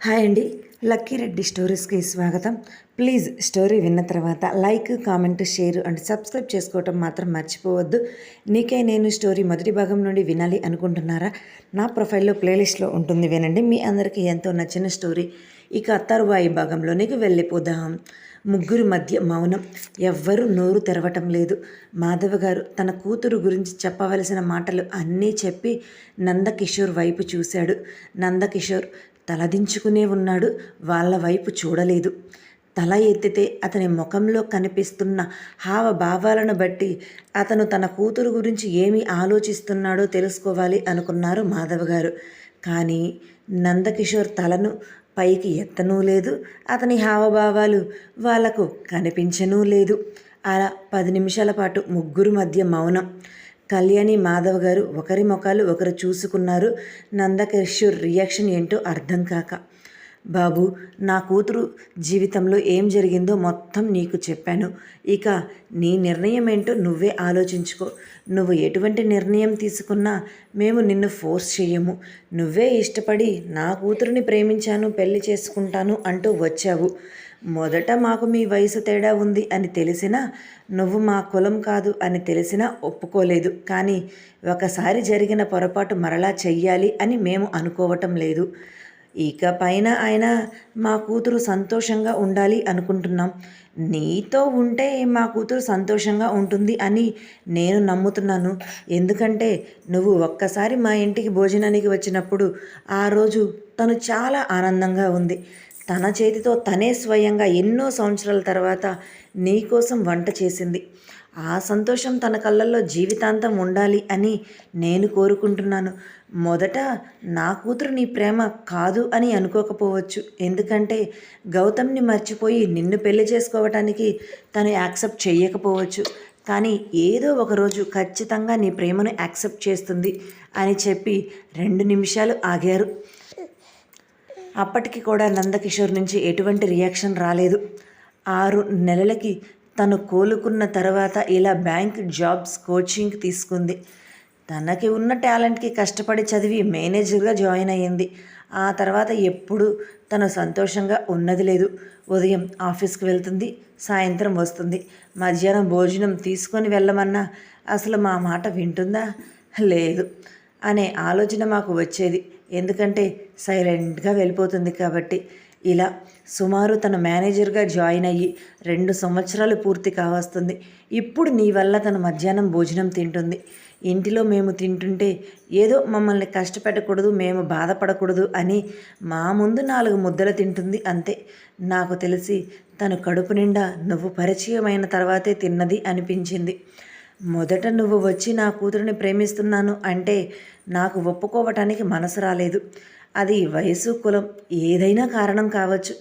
Hi అండి. Lucky Reddy స్టోరీస్కి స్వాగతం. Please story విన్న తర్వాత like comment share and subscribe చేసుకోవటం మాత్రం మర్చిపోవద్దు. నీకే నేను స్టోరీ మొదటి భాగం నుండి వినాలి అనుకుంటున్నారా? నా ప్రొఫైల్లో ప్లేలిస్ట్లో ఉంటుంది వినండి. మీ అందరికీ ఎంతో నచ్చిన స్టోరీ. ఇక తరువాయి భాగంలోనికి వెళ్ళిపోదాం. ముగ్గురు మధ్య మౌనం. ఎవ్వరూ నోరు తెరవటం లేదు. మాధవ గారు తన కూతురు గురించి చెప్పవలసిన మాటలు అన్నీ చెప్పి నందకిషోర్ వైపు చూశాడు. నందకిషోర్ తలదించుకునే ఉన్నాడు. వాళ్ళ వైపు చూడలేదు. తల ఎత్తితే అతని ముఖంలో కనిపిస్తున్న హావభావాలను బట్టి అతను తన కూతురు గురించి ఏమి ఆలోచిస్తున్నాడో తెలుసుకోవాలి అనుకున్నారు మాధవ్ గారు. కానీ నందకిషోర్ తలను పైకి ఎత్తనూ లేదు. అతని హావభావాలు వాళ్ళకు కనిపించనూ లేదు. అలా పది నిమిషాల పాటు ముగ్గురు మధ్య మౌనం. కళ్యాణి మాధవ్ గారు ఒకరి ముఖాలు ఒకరు చూసుకున్నారు. నందకిషోర్ రియాక్షన్ ఏంటో అర్థం కాక. బాబు నా కూతురు జీవితంలో ఏం జరిగిందో మొత్తం నీకు చెప్పాను. ఇక నీ నిర్ణయం ఏంటో నువ్వే ఆలోచించుకో. నువ్వు ఎటువంటి నిర్ణయం తీసుకున్నా మేము నిన్ను ఫోర్స్ చేయము నువ్వే ఇష్టపడి నా కూతురుని ప్రేమించాను పెళ్ళి చేసుకుంటాను అంటూ వచ్చావు. మొదట మాకు మీ వయసు తేడా ఉంది అని తెలిసినా నువ్వు మా కులం కాదు అని తెలిసినా ఒప్పుకోలేదు. కానీ ఒకసారి జరిగిన పొరపాటు మరలా చెయ్యాలి అని మేము అనుకోవటం లేదు. ఇక పైన ఆయన మా కూతురు సంతోషంగా ఉండాలి అనుకుంటున్నాం. నీతో ఉంటే మా కూతురు సంతోషంగా ఉంటుంది అని నేను నమ్ముతున్నాను. ఎందుకంటే నువ్వు ఒక్కసారి మా ఇంటికి భోజనానికి వచ్చినప్పుడు ఆ రోజు తను చాలా ఆనందంగా ఉంది. తన చేతితో తనే స్వయంగా ఎన్నో సంవత్సరాల తర్వాత నీకోసం వంట చేసింది. ఆ సంతోషం తన కళ్ళల్లో జీవితాంతం ఉండాలి అని నేను కోరుకుంటున్నాను. మొదట నా కూతురు నీ ప్రేమ కాదు అని అనుకోకపోవచ్చు. ఎందుకంటే గౌతమ్ని మర్చిపోయి నిన్ను పెళ్ళి చేసుకోవటానికి తను యాక్సెప్ట్ చేయకపోవచ్చు. కానీ ఏదో ఒకరోజు ఖచ్చితంగా నీ ప్రేమను యాక్సెప్ట్ చేస్తుంది అని చెప్పి రెండు నిమిషాలు ఆగారు. అప్పటికి కూడా నందకిషోర్ నుంచి ఎటువంటి రియాక్షన్ రాలేదు. ఆరు నెలలకి తను కోలుకున్న తర్వాత ఇలా బ్యాంక్ జాబ్స్ కోచింగ్ తీసుకుంది. తనకి ఉన్న టాలెంట్కి కష్టపడి చదివి మేనేజర్గా జాయిన్ అయ్యింది. ఆ తర్వాత ఎప్పుడు తను సంతోషంగా ఉన్నది లేదు. ఉదయం ఆఫీస్కి వెళ్తుంది సాయంత్రం వస్తుంది. మధ్యాహ్నం భోజనం తీసుకొని వెళ్ళమన్నా అసలు మా మాట వింటుందా? లేదు. అనే ఆలోచన మాకు వచ్చేది. ఎందుకంటే సైలెంట్గా వెళ్ళిపోతుంది కాబట్టి. ఇలా సుమారు తన మేనేజర్గా జాయిన్ అయ్యి రెండు సంవత్సరాలు పూర్తి కావస్తుంది. ఇప్పుడు నీ వల్ల తన మధ్యాహ్నం భోజనం తింటుంది. ఇంటిలో మేము తింటుంటే ఏదో మమ్మల్ని కష్టపెట్టకూడదు మేము బాధపడకూడదు అని మా ముందు నాలుగు ముద్దలు తింటుంది అంతే. నాకు తెలిసి తను కడుపు నిండా నువ్వు పరిచయమైన తర్వాతే తిన్నది అనిపించింది. మొదట నువ్వు వచ్చి నా కూతురిని ప్రేమిస్తున్నాను అంటే నాకు ఒప్పుకోవటానికి మనసు రాలేదు. అది వయసు కులం ఏదైనా కారణం కావచ్చు.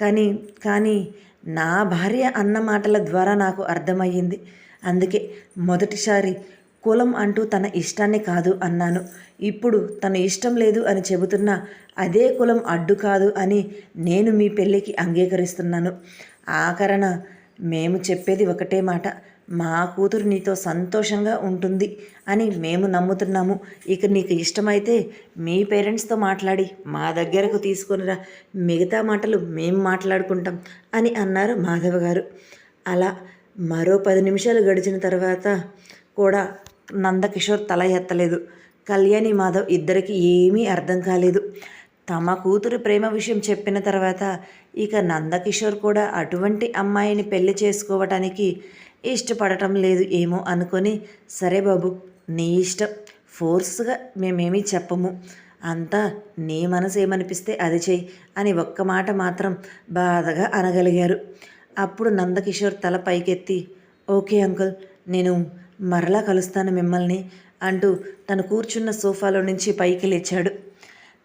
కానీ కానీ నా భార్య అన్న మాటల ద్వారా నాకు అర్థమయ్యింది. అందుకే మొదటిసారి కులం అంటూ తన ఇష్టాన్ని కాదు అన్నాను. ఇప్పుడు తన ఇష్టం లేదు అని చెబుతున్నా అదే కులం అడ్డు కాదు అని నేను మీ పెళ్ళికి అంగీకరిస్తున్నాను. ఆఖరణ మేము చెప్పేది ఒకటే మాట. మా కూతురు నీతో సంతోషంగా ఉంటుంది అని మేము నమ్ముతున్నాము. ఇక నీకు ఇష్టమైతే మీ పేరెంట్స్తో మాట్లాడి మా దగ్గరకు తీసుకొనిరా మిగతా మాటలు మేము మాట్లాడుకుంటాం అని అన్నారు మాధవ గారు. అలా మరో పది నిమిషాలు గడిచిన తర్వాత కూడా నందకిషోర్ తల ఎత్తలేదు. కళ్యాణి మాధవ్ ఇద్దరికి ఏమీ అర్థం కాలేదు. తమ కూతురు ప్రేమ విషయం చెప్పిన తర్వాత ఇక నందకిషోర్ కూడా అటువంటి అమ్మాయిని పెళ్ళి చేసుకోవటానికి ఇష్టపడటం లేదు ఏమో అనుకొని సరే బాబు నీ ఇష్టం. ఫోర్స్గా మేమేమీ చెప్పము. అంతా నీ మనసు ఏమనిపిస్తే అది చెయ్యి అని ఒక్క మాట మాత్రం బాధగా అనగలిగారు. అప్పుడు నందకిషోర్ తల పైకెత్తి ఓకే అంకుల్ నేను మరలా కలుస్తాను మిమ్మల్ని అంటూ తను కూర్చున్న సోఫాలో నుంచి పైకి లేచాడు.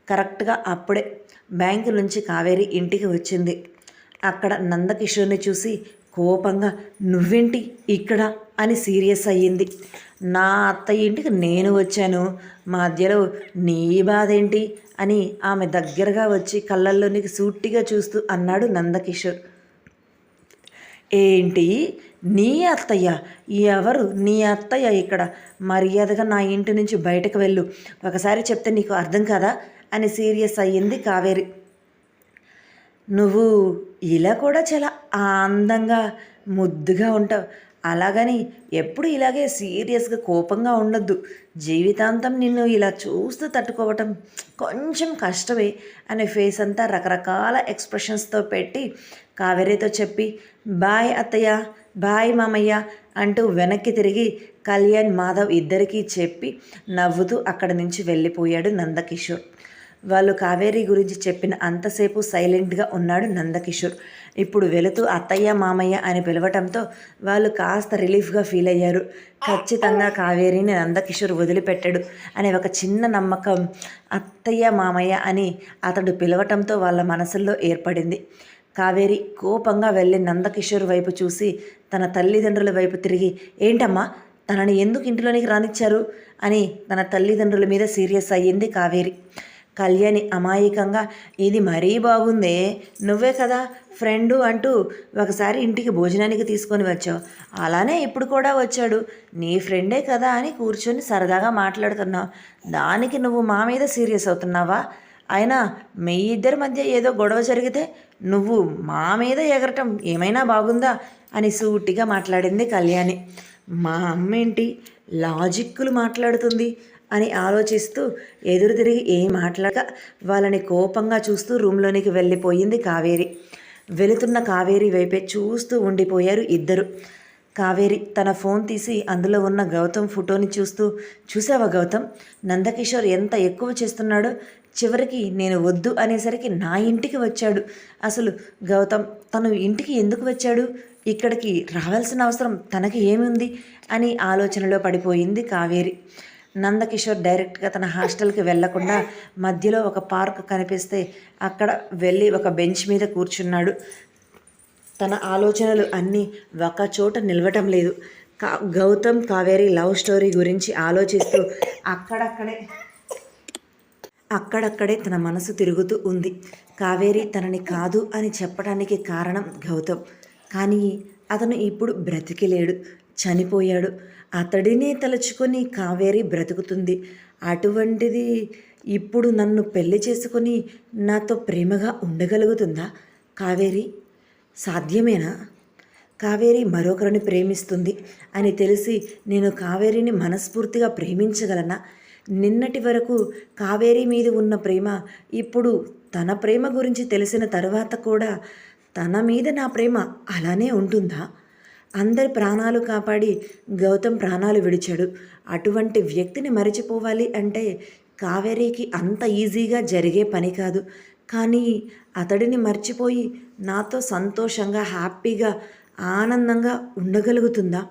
కరెక్ట్గా అప్పుడే బ్యాంకు నుంచి కావేరి ఇంటికి వచ్చింది. అక్కడ నందకిషోర్ని చూసి కోపంగా నువ్వేంటి ఇక్కడ? అని సీరియస్ అయ్యింది. నా అత్తయ్య ఇంటికి నేను వచ్చాను. మధ్యలో నీ బాధ ఏంటి అని ఆమె దగ్గరగా వచ్చి కళ్ళల్లోనికి సూటిగా చూస్తూ అన్నాడు నందకిషోర్. ఏంటి? నీ అత్తయ్య? ఎవరు? నీ అత్తయ్య ఇక్కడ? మర్యాదగా నా ఇంటి నుంచి బయటకు వెళ్ళు. ఒకసారి చెప్తే నీకు అర్థం కదా? అని సీరియస్ అయ్యింది కావేరి. నువ్వు ఇలా కూడా చాలా అందంగా ముద్దుగా ఉంటావు. అలాగని ఎప్పుడు ఇలాగే సీరియస్గా కోపంగా ఉండొద్దు. జీవితాంతం నిన్ను ఇలా చూస్తూ తట్టుకోవటం కొంచెం కష్టమే అనే ఫేస్ అంతా రకరకాల ఎక్స్ప్రెషన్స్తో పెట్టి కావేరీతో చెప్పి బాయ్ అత్తయ్య బాయ్ మామయ్య అంటూ వెనక్కి తిరిగి కళ్యాణ్ మాధవ్ ఇద్దరికీ చెప్పి నవ్వుతూ అక్కడి నుంచి వెళ్ళిపోయాడు నందకిషోర్. వాళ్ళు కావేరీ గురించి చెప్పిన అంతసేపు సైలెంట్గా ఉన్నాడు నందకిషోర్. ఇప్పుడు వెళుతూ అత్తయ్య మామయ్య అని పిలవటంతో వాళ్ళు కాస్త రిలీఫ్గా ఫీల్ అయ్యారు. ఖచ్చితంగా కావేరీని నందకిషోర్ వదిలిపెట్టాడు అనే ఒక చిన్న నమ్మకం అత్తయ్య మామయ్య అని అతడు పిలవటంతో వాళ్ళ మనసుల్లో ఏర్పడింది. కావేరి కోపంగా వెళ్ళి నందకిషోర్ వైపు చూసి తన తల్లిదండ్రుల వైపు తిరిగి ఏంటమ్మా తనని ఎందుకు ఇంటిలోనికి రానిచ్చారు? అని తన తల్లిదండ్రుల మీద సీరియస్ అయ్యింది కావేరి. కళ్యాణి అమాయకంగా ఇది మరీ బాగుందే నువ్వే కదా ఫ్రెండు అంటూ ఒకసారి ఇంటికి భోజనానికి తీసుకొని వచ్చావు. అలానే ఇప్పుడు కూడా వచ్చాడు. నీ ఫ్రెండే కదా అని కూర్చొని సరదాగా మాట్లాడుతున్నావు. దానికి నువ్వు మా మీద సీరియస్ అవుతున్నావా? అయినా మీ ఇద్దరి మధ్య ఏదో గొడవ జరిగితే నువ్వు మా మీద ఎగరటం ఏమైనా బాగుందా? అని సూటిగా మాట్లాడింది కళ్యాణి. మా అమ్మ ఏంటి? లాజిక్కులు మాట్లాడుతుంది. అని ఆలోచిస్తూ ఎదురు తిరిగి ఏం మాట్లాడక వాళ్ళని కోపంగా చూస్తూ రూమ్లోనికి వెళ్ళిపోయింది కావేరి. వెళుతున్న కావేరి వైపే చూస్తూ ఉండిపోయారు ఇద్దరు. కావేరి తన ఫోన్ తీసి అందులో ఉన్న గౌతమ్ ఫోటోని చూస్తూ చూసావా గౌతమ్? నందకిషోర్ ఎంత ఎక్కువ చేస్తున్నాడో? చివరికి నేను వద్దు అనేసరికి నా ఇంటికి వచ్చాడు. అసలు గౌతమ్ తను ఇంటికి ఎందుకు వచ్చాడు? ఇక్కడికి రావాల్సిన అవసరం తనకి ఏముంది? అని ఆలోచనలో పడిపోయింది కావేరి. నందకిషోర్ డైరెక్ట్గా తన హాస్టల్కి వెళ్ళకుండా మధ్యలో ఒక పార్క్ కనిపిస్తే అక్కడ వెళ్ళి ఒక బెంచ్ మీద కూర్చున్నాడు. తన ఆలోచనలు అన్నీ ఒక చోట నిలవటం లేదు. కా గౌతమ్ కావేరి లవ్ స్టోరీ గురించి ఆలోచిస్తూ అక్కడక్కడే అక్కడక్కడే తన మనసు తిరుగుతూ ఉంది. కావేరి తనని కాదు అని చెప్పడానికి కారణం గౌతమ్. కానీ అతను ఇప్పుడు బ్రతికిలేడు. చనిపోయాడు. అతడినే తలుచుకొని కావేరి బ్రతుకుతుంది. అటువంటిది ఇప్పుడు నన్ను పెళ్ళి చేసుకొని నాతో ప్రేమగా ఉండగలుగుతుందా? కావేరి సాధ్యమేనా? కావేరి మరొకరిని ప్రేమిస్తుంది అని తెలిసి నేను కావేరిని మనస్ఫూర్తిగా ప్రేమించగలనా? నిన్నటి వరకు కావేరి మీద ఉన్న ప్రేమ ఇప్పుడు తన ప్రేమ గురించి తెలిసిన తర్వాత కూడా తన మీద నా ప్రేమ అలానే ఉంటుందా? అందరి ప్రాణాలు కాపాడి గౌతమ్ ప్రాణాలు విడిచాడు. అటువంటి వ్యక్తిని మరిచిపోవాలి అంటే కావేరీకి అంత ఈజీగా జరిగే పని కాదు. కానీ అతడిని మర్చిపోయి నాతో సంతోషంగా హ్యాపీగా ఆనందంగా ఉండగలుగుతుందా?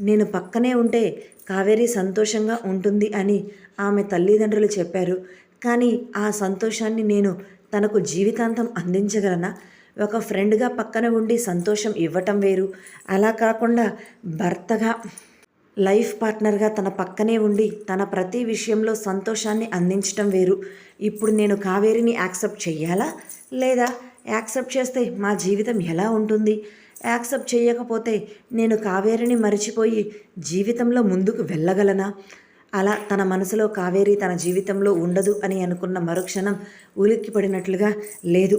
నేను పక్కనే ఉంటే కావేరి సంతోషంగా ఉంటుంది అని ఆమె తల్లిదండ్రులు చెప్పారు. కానీ ఆ సంతోషాన్ని నేను తనకు జీవితాంతం అందించగలనా? ఒక ఫ్రెండ్గా పక్కన ఉండి సంతోషం ఇవ్వటం వేరు. అలా కాకుండా భర్తగా లైఫ్ పార్ట్నర్గా తన పక్కనే ఉండి తన ప్రతి విషయంలో సంతోషాన్ని అందించటం వేరు. ఇప్పుడు నేను కావేరిని యాక్సెప్ట్ చేయాలా లేదా యాక్సెప్ట్ చేస్తే మా జీవితం ఎలా ఉంటుంది? యాక్సెప్ట్ చేయకపోతే నేను కావేరిని మరిచిపోయి జీవితంలో ముందుకు వెళ్ళగలనా? అలా తన మనసులో కావేరి తన జీవితంలో ఉండదు అని అనుకున్న మరుక్షణం ఉలిక్కిపడినట్లుగా లేదు.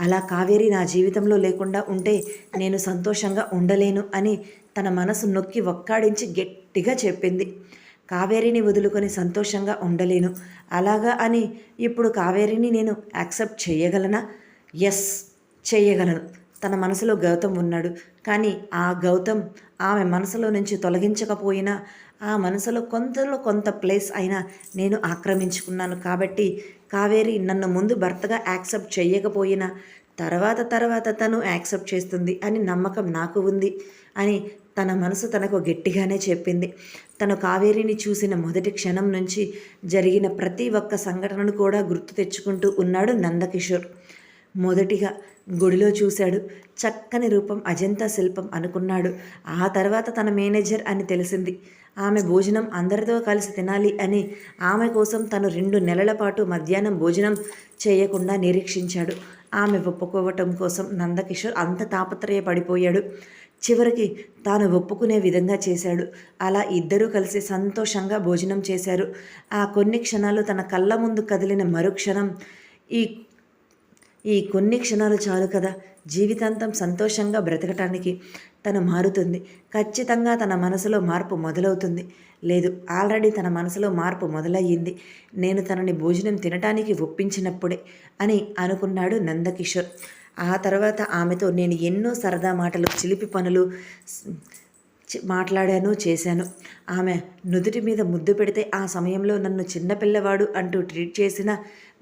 అలా కావేరి నా జీవితంలో లేకుండా ఉంటే నేను సంతోషంగా ఉండలేను అని తన మనసు నొక్కి ఒక్కాడించి గట్టిగా చెప్పింది. కావేరిని వదులుకొని సంతోషంగా ఉండలేను. అలాగా అని ఇప్పుడు కావేరిని నేను యాక్సెప్ట్ చేయగలనా? ఎస్ చేయగలను. తన మనసులో గౌతమ్ ఉన్నాడు. కానీ ఆ గౌతమ్ ఆమె మనసులో నుంచి తొలగించకపోయినా ఆ మనసులో కొంతలో కొంత ప్లేస్ అయినా నేను ఆక్రమించుకున్నాను కాబట్టి కావేరి నన్ను ముందు భర్తగా యాక్సెప్ట్ చేయకపోయినా తర్వాత తర్వాత తను యాక్సెప్ట్ చేస్తుంది అని నమ్మకం నాకు ఉంది అని తన మనసు తనకు గట్టిగానే చెప్పింది. తను కావేరిని చూసిన మొదటి క్షణం నుంచి జరిగిన ప్రతి ఒక్క సంఘటనను కూడా గుర్తు తెచ్చుకుంటూ ఉన్నాడు నందకిషోర్. మొదటిగా గుడిలో చూశాడు. చక్కని రూపం అజంతా శిల్పం అనుకున్నాడు. ఆ తర్వాత తన మేనేజర్ అని తెలిసింది. ఆమె భోజనం అందరితో కలిసి తినాలి అని ఆమె కోసం తను రెండు నెలల పాటు మధ్యాహ్నం భోజనం చేయకుండా నిరీక్షించాడు. ఆమె ఒప్పుకోవటం కోసం నందకిషోర్ అంత తాపత్రయపడిపోయాడు. చివరికి తాను ఒప్పుకునే విధంగా చేశాడు. అలా ఇద్దరూ కలిసి సంతోషంగా భోజనం చేశారు. ఆ కొన్ని క్షణాలు తన కళ్ళ ముందు కదిలిన మరుక్షణం ఈ ఈ కొన్ని క్షణాలు చాలు కదా. జీవితాంతం సంతోషంగా బ్రతకటానికి తను మారుతుంది. ఖచ్చితంగా తన మనసులో మార్పు మొదలవుతుంది. లేదు ఆల్రెడీ తన మనసులో మార్పు మొదలయ్యింది. నేను తనని భోజనం తినటానికి ఒప్పించినప్పుడే అని అనుకున్నాడు నందకిషోర్. ఆ తర్వాత ఆమెతో నేను ఎన్నో సరదా మాటలు చిలిపి పనులు మాట్లాడాను చేశాను. ఆమె నుదుటి మీద ముద్దు పెడితే ఆ సమయంలో నన్ను చిన్నపిల్లవాడు అంటూ ట్రీట్ చేసిన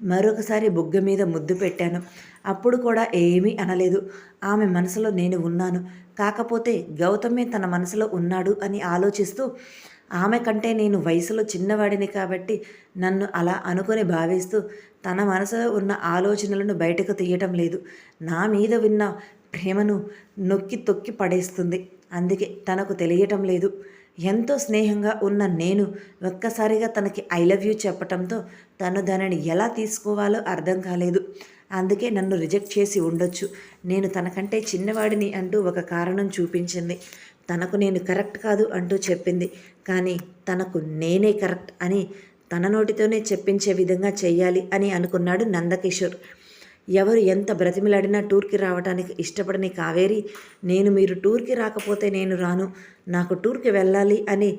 మరొకసారి బుగ్గ మీద ముద్దు పెట్టాను. అప్పుడు కూడా ఏమీ అనలేదు. ఆమె మనసులో నేను ఉన్నాను. కాకపోతే గౌతమే తన మనసులో ఉన్నాడు అని ఆలోచిస్తూ ఆమె కంటే నేను వయసులో చిన్నవాడిని కాబట్టి నన్ను అలా అనుకొని భావిస్తూ తన మనసులో ఉన్న ఆలోచనలను బయటకు తీయటం లేదు. నా మీద విన్న ప్రేమను నొక్కి తొక్కి పడేస్తుంది. అందుకే తనకు తెలియటం లేదు. ఎంతో స్నేహంగా ఉన్న నేను ఒక్కసారిగా తనకి ఐ లవ్ యూ చెప్పటంతో తను దానిని ఎలా తీసుకోవాలో అర్థం కాలేదు. అందుకే నన్ను రిజెక్ట్ చేసి ఉండొచ్చు. నేను తనకంటే చిన్నవాడిని అంటూ ఒక కారణం చూపించింది. తనకు నేను కరెక్ట్ కాదు అంటూ చెప్పింది. కానీ తనకు నేనే కరెక్ట్ అని తన నోటితోనే చెప్పించే విధంగా చేయాలి అని అనుకున్నాడు నందకిషోర్. ఎవరు ఎంత బ్రతిమిలాడినా టూర్కి రావడానికి ఇష్టపడని కావేరి నేను మీరు టూర్కి రాకపోతే నేను రాను నాకు టూర్కి వెళ్ళాలి అని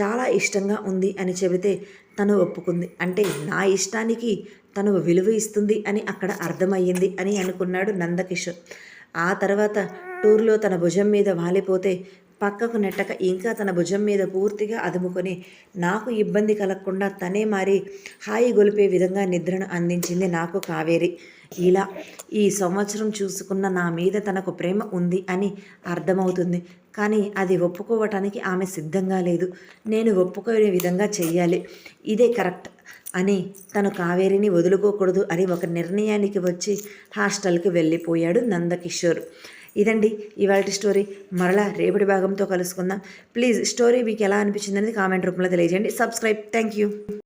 చాలా ఇష్టంగా ఉంది అని చెబితే తను ఒప్పుకుంది. అంటే నా ఇష్టానికి తను విలువ ఇస్తుంది అని అక్కడ అర్థమయ్యింది అని అనుకున్నాడు నందకిషోర్. ఆ తర్వాత టూర్లో తన భుజం మీద వాలిపోతే పక్కకు నెట్టక ఇంకా తన భుజం మీద పూర్తిగా అదుముకొని నాకు ఇబ్బంది కలగకుండా తనే మారి హాయి గొలిపే విధంగా నిద్రను అందించింది నాకు కావేరి. ఇలా ఈ సంవత్సరం చూసుకున్న నా మీద తనకు ప్రేమ ఉంది అని అర్థమవుతుంది. కానీ అది ఒప్పుకోవటానికి ఆమె సిద్ధంగా లేదు. నేను ఒప్పుకునే విధంగా చెయ్యాలి. ఇదే కరెక్ట్. అని తను కావేరిని వదులుకోకూడదు అని ఒక నిర్ణయానికి వచ్చి హాస్టల్కి వెళ్ళిపోయాడు నందకిషోర్. ఇదండి ఇవాళ స్టోరీ. మరలా రేపటి భాగంతో కలుసుకుందాం. ప్లీజ్ స్టోరీ మీకు ఎలా అనిపించింది అనేది కామెంట్ రూపంలో తెలియజేయండి. సబ్స్క్రైబ్. Thank you